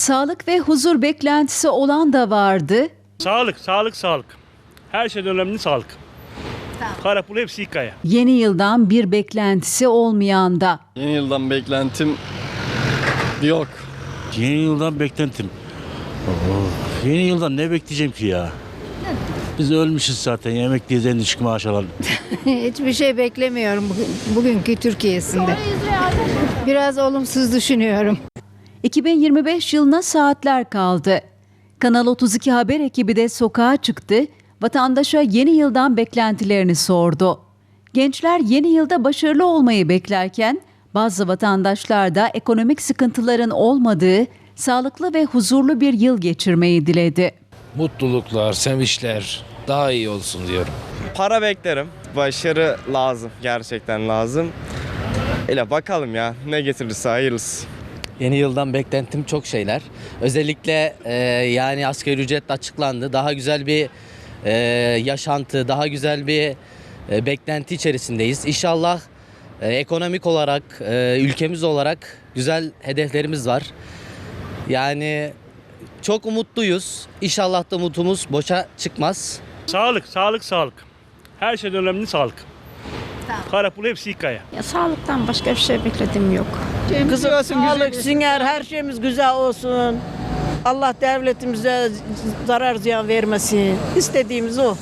Sağlık ve huzur beklentisi olan da vardı. Sağlık, sağlık, sağlık. Her şeyden önemli sağlık. Para pul hepsi hikaye. Yeni yıldan bir beklentisi olmayan da. Yeni yıldan beklentim yok. Yeni yıldan beklentim. Oo, Yeni yıldan ne bekleyeceğim ki ya? Biz ölmüşüz zaten. Emekliyiz en düşük maaş alalım. Hiçbir şey beklemiyorum bugün, bugünkü Türkiye'sinde. Biraz olumsuz düşünüyorum. 2025 yılına saatler kaldı. Kanal 32 haber ekibi de sokağa çıktı, vatandaşa yeni yıldan beklentilerini sordu. Gençler yeni yılda başarılı olmayı beklerken bazı vatandaşlar da ekonomik sıkıntıların olmadığı, sağlıklı ve huzurlu bir yıl geçirmeyi diledi. mutluluklar, sevinçler daha iyi olsun diyorum. Para beklerim. Başarı lazım. Gerçekten lazım. Öyle bakalım ya. Ne getirirse hayırlısı. Yeni yıldan beklentim çok şeyler. Özellikle e, yani asgari ücret açıklandı. Daha güzel bir e, yaşantı, daha güzel bir e, beklenti içerisindeyiz. İnşallah e, ekonomik olarak, e, ülkemiz olarak güzel hedeflerimiz var. Yani çok umutluyuz. İnşallah da umutumuz boşa çıkmaz. Sağlık, sağlık, sağlık. Her şeyden önemli sağlık. Para pul hepsi hikaye. Ya sağlıktan başka bir şey beklediğim yok. Kızım sağlık, sünger, her şeyimiz güzel olsun. Allah devletimize zarar ziyan vermesin. İstediğimiz o.